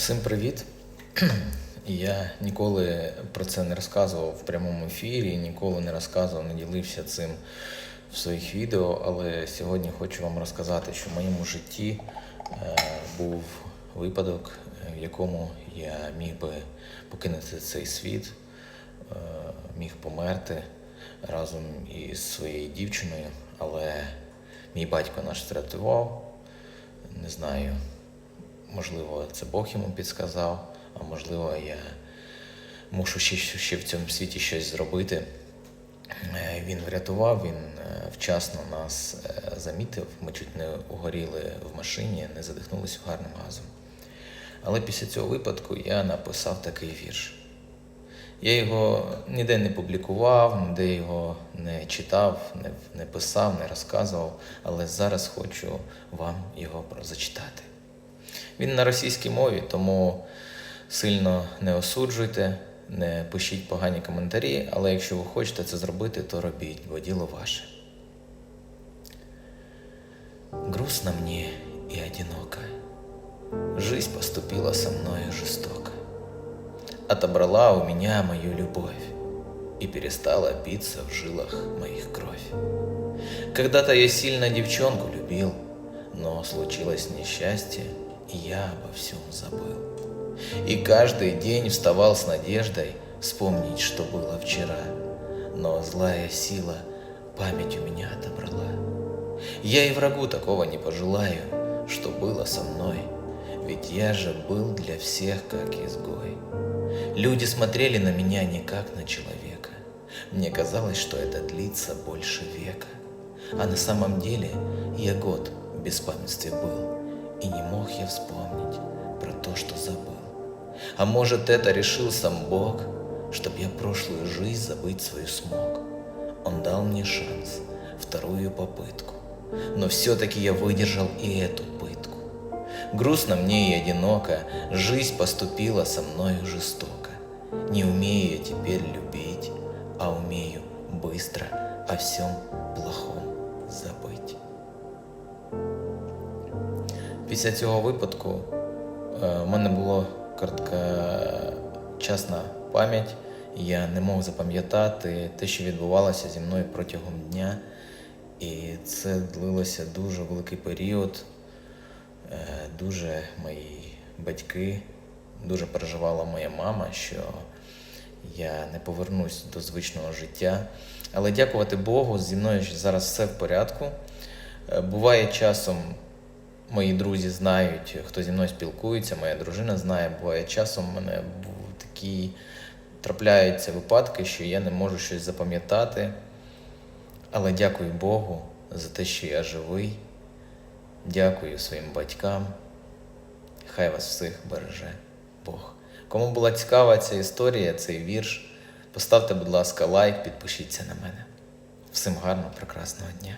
Всім привіт! Я ніколи про це не розказував в прямому ефірі, ніколи не розказував, не ділився цим в своїх відео, але сьогодні хочу вам розказати, що в моєму житті е, був випадок, в якому я міг би покинути цей світ, е, міг померти разом із своєю дівчиною, але мій батько наш врятував. Не знаю, можливо, це Бог йому підсказав, а можливо, я мушу ще, ще в цьому світі щось зробити. Е, Він врятував, він е, вчасно нас е, замітив. Ми чуть не угоріли в машині, не задихнулись угарним газом. Але після цього випадку я написав такий вірш. Я його ніде не публікував, ніде його не читав, не, не писав, не розказував, але зараз хочу вам його зачитати. Він на російській мові, тому сильно не осуджуйте, не пишіть погані коментарі, але якщо ви хочете це зробити, то робіть, бо діло ваше. Грустно мне и одиноко. Жизнь поступила со мною жестоко. Отобрала у меня мою любовь и перестала биться в жилах моих кровь. Когда-то я сильно девчонку любил, но случилось несчастье, и я обо всем забыл. И каждый день вставал с надеждой вспомнить, что было вчера, но злая сила память у меня отобрала. Я и врагу такого не пожелаю, что было со мной, ведь я же был для всех как изгой. Люди смотрели на меня не как на человека. Мне казалось, что это длится больше века. А на самом деле я год в беспамятстве был, и не мог я вспомнить про то, что забыл. А может, это решил сам Бог, чтоб я прошлую жизнь забыть свою смог. Он дал мне шанс, вторую попытку. Но все-таки я выдержал и эту пытку. Грустно мне и одиноко, жизнь поступила со мною жестоко. Не умею я теперь любить, а умею быстро о всем плохом забыть. Після цього випадку е, в мене була короткочасна пам'ять. Я не мог запам'ятати те, що відбувалося зі мною протягом дня. І це длилося дуже великий період. Е, Дуже мої батьки, дуже переживала моя мама, що я не повернусь до звичного життя. Але дякувати Богу, зі мною зараз все в порядку. Е, Буває часом, мої друзі знають, хто зі мною спілкується, моя дружина знає, буває часом в мене такі трапляються випадки, що я не можу щось запам'ятати. Але дякую Богу за те, що я живий. Дякую своїм батькам. Хай вас всіх береже Бог. Кому була цікава ця історія, цей вірш, поставте, будь ласка, лайк, підпишіться на мене. Всім гарного, прекрасного дня!